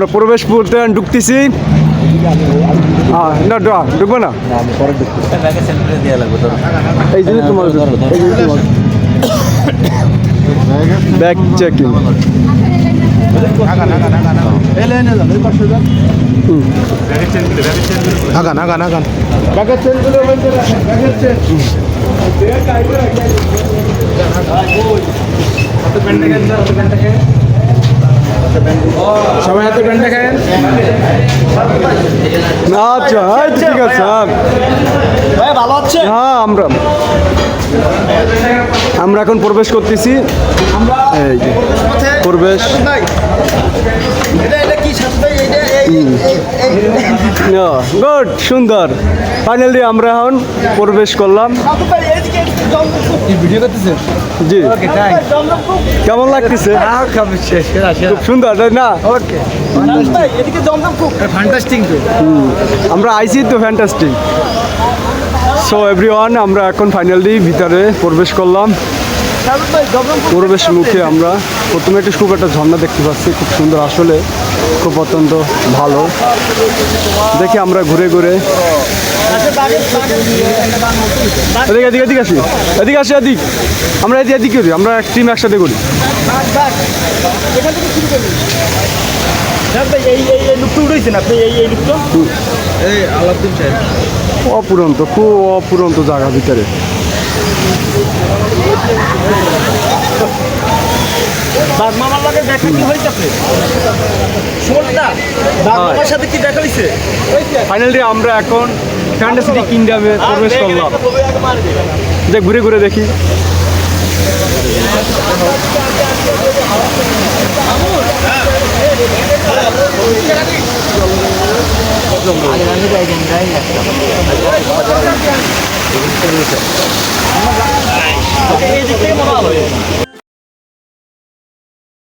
আমরা প্রবেশ করতে ঢুকতেছি। না ডা ঢুকবো না। এই জন্য তোমার ব্যাগ চেকিং আগান আগান আগান সবাই হাতে প্যান্টটা খায় আচ্ছা আচ্ছা, ঠিক আছে হ্যাঁ ভালো হচ্ছে হ্যাঁ আমরা আমরা এখন প্রবেশ করতেছি। প্রবেশ গুড সুন্দর। ফাইনালি আমরা এখন প্রবেশ করলাম। ভিডিও করতেছেন? জি। কেমন লাগতেছে? খুব সুন্দর তাই না? ফ্যান্টাস্টিং তো। আমরা আইসি তো ফ্যান্টাস্টিক সো এভরিওয়ান আমরা এখন ফাইনালি ভিতরে প্রবেশ করলাম। প্রবেশ মুখে আমরা। প্রথমে একটু খুব একটা ঝর্ণা দেখতে পাচ্ছি খুব সুন্দর। আসলে খুব অত্যন্ত ভালো। দেখি আমরা ঘুরে ঘুরে এদিকে এদিকে এদিকে আসি। এদিকে আসি এদিক। আমরা এদিকে এদিকে করি আমরা এক টিম একসাথে করি। অপুরন্ত খুব অপুরন্ত জায়গা ভিতরে। লাগে দেখা কি শোনটা সাথে কি দেখা ফাইনালি আমরা এখন ফ্যান্টাসিটি কিংডমে প্রবেশ করলাম। যে ঘুরে ঘুরে দেখি। এই দিক মনে হবে